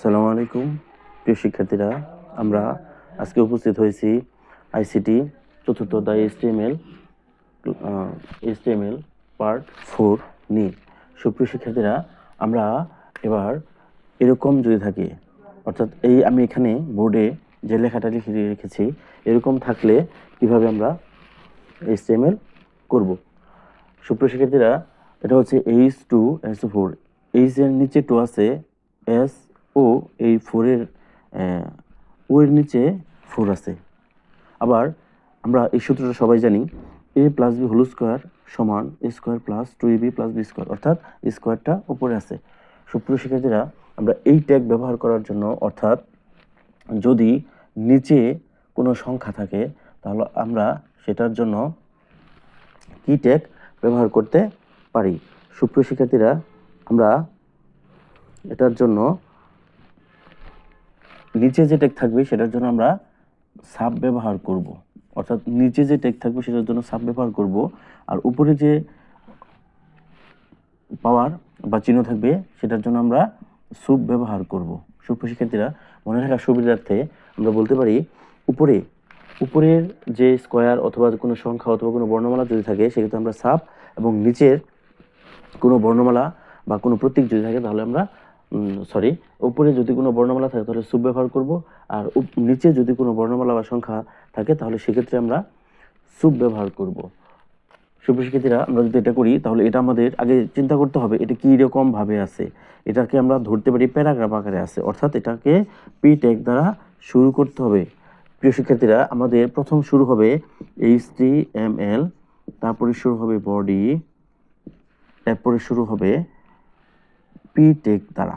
আসসালামু আলাইকুম, প্রিয় শিক্ষার্থীরা। আমরা আজকে উপস্থিত হয়েছি আইসিটি চতুর্থ অধ্যায় এসটিএমএল এসটিএমএল পার্ট ফোর নিয়ে। সুপ্রিয় শিক্ষার্থীরা, আমরা এবার এরকম যদি থাকে, অর্থাৎ এই আমি এখানে বোর্ডে যে লেখাটা লিখে রেখেছি, এরকম থাকলে কীভাবে আমরা এসটিএমএল করব? সুপ্রিয় শিক্ষার্থীরা, এটা হচ্ছে H two S four H এর নিচে টু আছে এস ও এই ফোরের ও এর নিচে ফোর আছে। আবার আমরা এই সূত্রটা সবাই জানি A plus B whole square সমান A square plus two A B plus B square অর্থাৎ স্কোয়ারটা উপরে আছে। সুপ্রিয় শিক্ষার্থীরা, আমরা এই ট্যাগ ব্যবহার করার জন্য, অর্থাৎ যদি নিচে কোনো সংখ্যা থাকে, তাহলে আমরা সেটার জন্য কি ট্যাগ ব্যবহার করতে পারি? সুপ্রিয় শিক্ষার্থীরা, আমরা এটার জন্য নিচে যে টেক থাকবে সেটার জন্য আমরা সাব ব্যবহার করব। অর্থাৎ নিচে যে টেক থাকবে সেটার জন্য সাব ব্যবহার করব। আর উপরে যে পাওয়ার বা চিহ্ন থাকবে সেটার জন্য আমরা সুপ ব্যবহার করব। সুপ্রিয় শিক্ষার্থীরা, মনে রাখার সুবিধার্থে আমরা বলতে পারি, উপরে, উপরের যে স্কোয়ার অথবা কোনো সংখ্যা অথবা কোনো বর্ণমালা যদি থাকে, সেক্ষেত্রে আমরা সাপ এবং নিচের কোনো বর্ণমালা বা কোনো প্রতীক যদি থাকে, তাহলে আমরা সরি উপরে যদি কোনো বর্ণমালা থাকে তাহলে সুপ ব্যবহার করব, আর নিচে যদি কোনো বর্ণমালা বা সংখ্যা থাকে তাহলে সেক্ষেত্রে আমরা সুপ ব্যবহার করব। সুপ্রশিক্ষিতীরা, আমরা যদি এটা করি, তাহলে এটা আমাদের আগে চিন্তা করতে হবে, এটা কী রকমভাবে আছে। এটাকে আমরা ধরতে পারি প্যারাগ্রাফ আকারে আছে, অর্থাৎ এটাকে পি ট্যাগ দ্বারা শুরু করতে হবে। প্রিয় শিক্ষার্থীরা, আমাদের প্রথম শুরু হবে এইচ টি এম এল তারপরে শুরু হবে বডি এরপরে শুরু হবে পি টেক দ্বারা।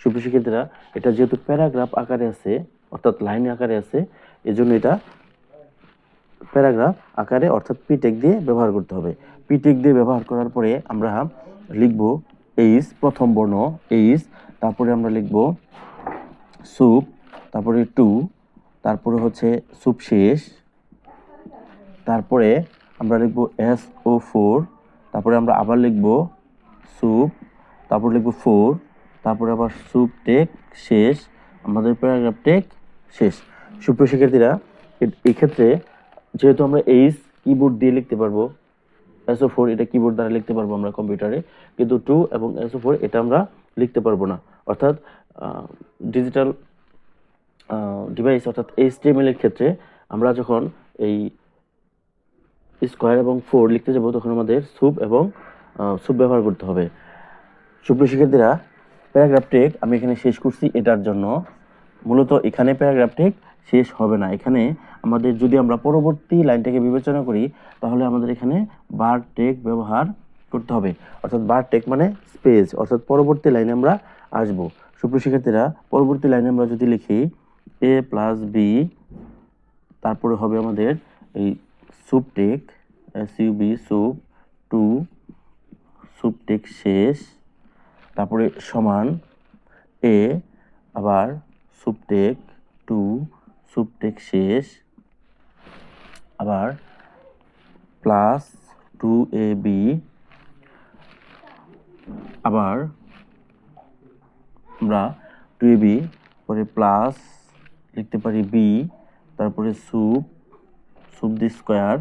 সুপ্রিয় শিক্ষার্থীরা, এটা যেহেতু প্যারাগ্রাফ আকারে আছে, অর্থাৎ লাইন আকারে আছে, এজন্য এটা প্যারাগ্রাফ আকারে, অর্থাৎ পিটেক দিয়ে ব্যবহার করতে হবে। পিটেক দিয়ে ব্যবহার করার পরে আমরা লিখব এইস প্রথম বর্ণ এইস তারপরে আমরা লিখব সুপ, তারপরে টু, তারপরে হচ্ছে সুপ শেষ, তারপরে আমরা লিখব এস ও ফোর তারপরে আমরা আবার লিখব সুপ তারপর লিখব ফোর তারপরে আবার সুপ টেক শেষ, আমাদের প্যারাগ্রাফ টেক শেষ। সুপ্রিয় শিক্ষার্থীরা এক্ষেত্রে যেহেতু আমরা এইচ কিবোর্ড দিয়ে লিখতে পারব এসও ফোর এটা কিবোর্ড দ্বারা লিখতে পারব আমরা কম্পিউটারে কিন্তু টু এবং এসও ফোর এটা আমরা লিখতে পারব না। অর্থাৎ ডিজিটাল ডিভাইস অর্থাৎ এইচটিএমএল এর ক্ষেত্রে আমরা যখন এই স্কোয়ার এবং ফোর লিখতে যাব, তখন আমাদের সুপ এবং সুপ ব্যবহার করতে হবে। সুপ্রিয় শিক্ষার্থীরা প্যারাগ্রাফ টেক আমি এখানে শেষ করছি এটার জন্য। মূলত এখানে প্যারাগ্রাফ টেক শেষ হবে না। এখানে আমাদের যদি আমরা পরবর্তী লাইনটাকে বিবেচনা করি, তাহলে আমাদের এখানে বার টেক ব্যবহার করতে হবে। অর্থাৎ বার টেক মানে স্পেস অর্থাৎ পরবর্তী লাইনে আমরা আসব। সুপ্রিয় শিক্ষার্থীরা, পরবর্তী লাইনে আমরা যদি লিখি এ প্লাস বি তারপরে হবে আমাদের এই sup tag S U B sup to sup tag শেষ। তারপরে সমান এ, আবার সুপটেক টু সুপটেক শেষ, আবার প্লাস টু এ বি আবার আমরা টু এ বি পরে প্লাস লিখতে পারি বি তারপরে সুপ সুপ দি স্কোয়ার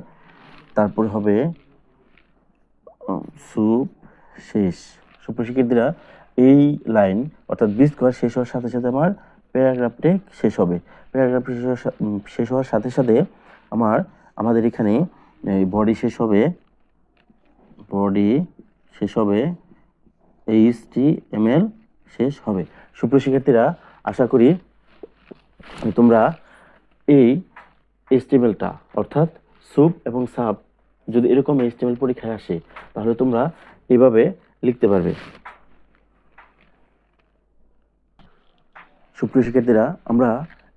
তারপরে হবে সুপ শেষ। সুপ্রশিক্ষিতরা এই লাইন, অর্থাৎ বি স্কোয়ার শেষ হওয়ার সাথে সাথে আমার প্যারাগ্রাফ টেক শেষ হবে। প্যারাগ্রাফ শেষ হওয়ার সাথে সাথে আমার, আমাদের এখানে বডি শেষ হবে। বডি শেষ হবে এইচ টি এম এল শেষ হবে। সুপ্রশিক্ষার্থীরা আশা করি তোমরা এই এস্টিমেলটা অর্থাৎ সুপ এবং সাপ যদি এরকম এস্টিমেল পরীক্ষায় আসে, তাহলে তোমরা এভাবে লিখতে পারবে। সুপ্রিয় শিক্ষার্থীরা, আমরা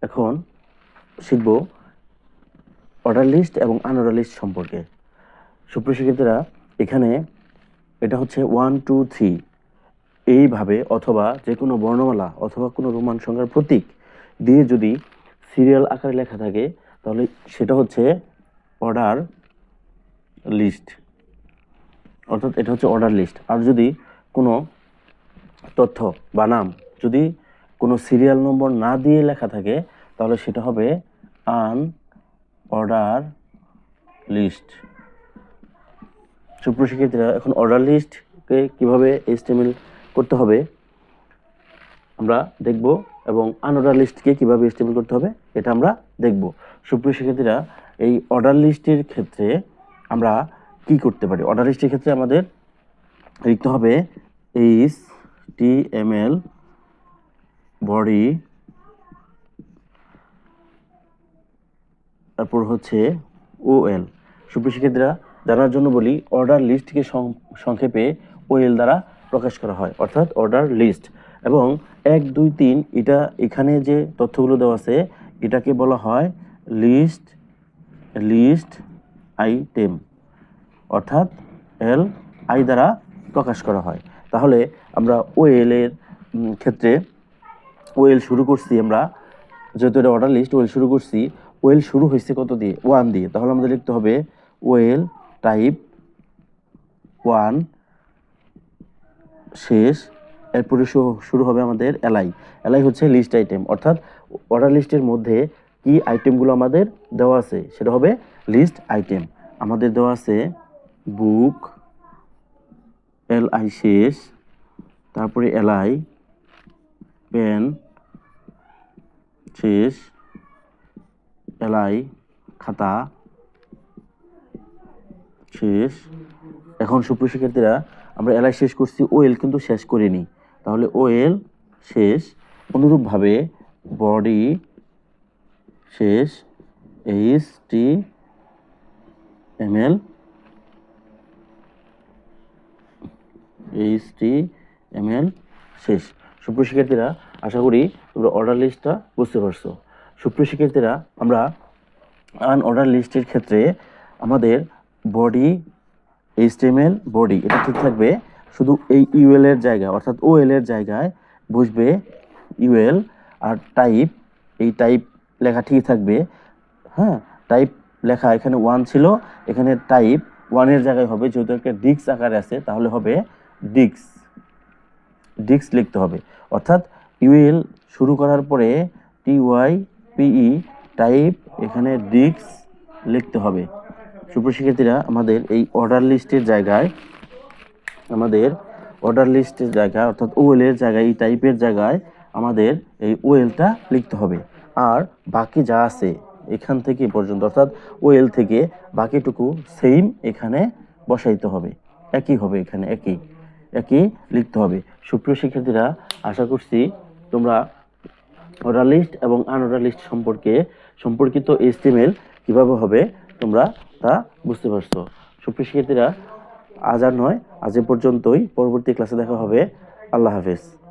এখন শিখব অর্ডার লিস্ট এবং আনঅর্ডার লিস্ট সম্পর্কে। সুপ্রিয় শিক্ষার্থীরা, এখানে এটা হচ্ছে ওয়ান টু থ্রি এইভাবে অথবা যে কোনো বর্ণমালা অথবা কোনো রোমান সংখ্যার প্রতীক দিয়ে যদি সিরিয়াল আকারে লেখা থাকে, তাহলে সেটা হচ্ছে অর্ডার লিস্ট অর্থাৎ এটা হচ্ছে অর্ডার লিস্ট আর যদি কোনো তথ্য বা নাম যদি কোনো সিরিয়াল নম্বর না দিয়ে লেখা থাকে, তাহলে সেটা হবে আন অর্ডার লিস্ট সুপ্রশিক্ষিতরা এখন অর্ডার লিস্টকে কীভাবে এস্টিমেল করতে হবে, আমরা দেখব, এবং আনঅর্ডার লিস্টকে কীভাবে এস্টিমেল করতে হবে, এটা আমরা দেখব। সুপ্রিয় শিক্ষার্থীরা, এই অর্ডার লিস্টের ক্ষেত্রে আমরা কি করতে পারি? অর্ডার লিস্টের ক্ষেত্রে আমাদের লিখতে হবে H T M L body, তারপর হচ্ছে ওএল সুপ্রিয় শিক্ষার্থীরা, জানার জন্য বলি, অর্ডার লিস্টকে সংক্ষেপে ওএল দ্বারা প্রকাশ করা হয়, অর্থাৎ অর্ডার লিস্ট। এবং এক, দুই, তিন, এটা এখানে যে তথ্যগুলো দেওয়া আছে, এটাকে বলা হয় লিস্ট লিস্ট আইটেম। অর্থাৎ এল আই দ্বারা প্রকাশ করা হয়। তাহলে আমরা উম, ক্ষেত্রে ওয়েল শুরু করছি আমরা। যেহেতু এটা অর্ডার লিস্ট ওয়েল শুরু করছি। ওয়েল শুরু হয়েছে কত দিয়ে? ওয়ান দিয়ে। তাহলে আমাদের লিখতে হবে ওয়েল টাইপ ওয়ান শেষ। এরপরে শুরু হবে আমাদের এলআই এলআই হচ্ছে লিস্ট আইটেম অর্থাৎ অর্ডার লিস্টের মধ্যে কি আইটেমগুলো আমাদের দেওয়া আছে? সেটা হবে লিস্ট আইটেম আমাদের দেওয়া আছে বুক এলআই শেষ, তারপরে এলআই পেন, শেষ এলাই খাতা, শেষ। এখন সুপ্রিয় শিক্ষার্থীরা, আমরা এলাই শেষ করছি, ওয়েল কিন্তু শেষ করিনি। তাহলে ওয়েল শেষ, অনুরূপভাবে বডি শেষ, H T M L H T M L শেষ। সুপ্রিয় শিক্ষার্থীরা, আশা করি তোমরা অর্ডার লিস্টটা বুঝতে পারছ। সুপ্রিয় শিক্ষার্থীরা, আমরা আন অর্ডার লিস্টের ক্ষেত্রে আমাদের বডি এইচটিএমএল বডি এটা ঠিক থাকবে। শুধু এই ইউএল এর জায়গায় অর্থাৎ ওএল এর জায়গায় বসবে ইউএল আর টাইপ এই টাইপ লেখা ঠিক থাকবে। হ্যাঁ টাইপ লেখা এখানে ওয়ান ছিল, এখানে টাইপ ওয়ানের জায়গায় হবে। যেহেতু একটা ডিক্স আকারে আছে, তাহলে হবে ডিক্স ডিক্স লিখতে হবে। অর্থাৎ ইউএল শুরু করার পরে টি ওয়াই পিই টাইপ এখানে ডিক্স লিখতে হবে। সুপ্রশিক্ষার্থীরা আমাদের এই অর্ডার লিস্টের জায়গায়, আমাদের অর্ডার লিস্টের জায়গায়, অর্থাৎ ওয়েলের জায়গায়, এই টাইপের জায়গায় আমাদের এই ওয়েলটা লিখতে হবে। আর বাকি যা আছে এখান থেকে পর্যন্ত, অর্থাৎ ওয়েল থেকে বাকিটুকু সেম এখানে বসাইতে হবে। একই হবে এখানে, একই। একই লিখতে হবে। সুপ্রিয় শিক্ষার্থীরা, আশা করছি তোমরা অর্ডার লিস্ট এবং আনঅর্ডার লিস্ট সম্পর্কে সম্পর্কিত এস্টিমেল কীভাবে হবে তোমরা তা বুঝতে পারছ। সুপ্রিয় শিক্ষার্থীরা, আজ আর নয়, আজ এ পর্যন্তই। পরবর্তী ক্লাসে দেখা হবে। আল্লাহ হাফেজ।